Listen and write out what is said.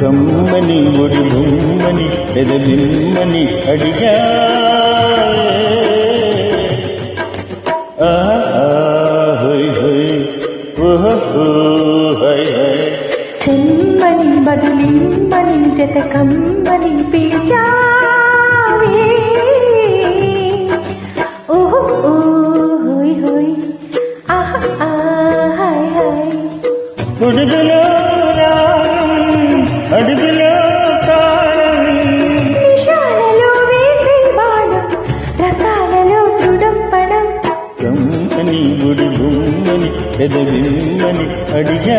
కమ్మని ఒడి బొమ్మని పెదవిమ్మని అడిగా. చెమ్మని బదులిమ్మని జత కమ్మని పిలిచావే. ఓహో కమ్మని గుడి బొమ్మని పెదవిమ్మని అడిగా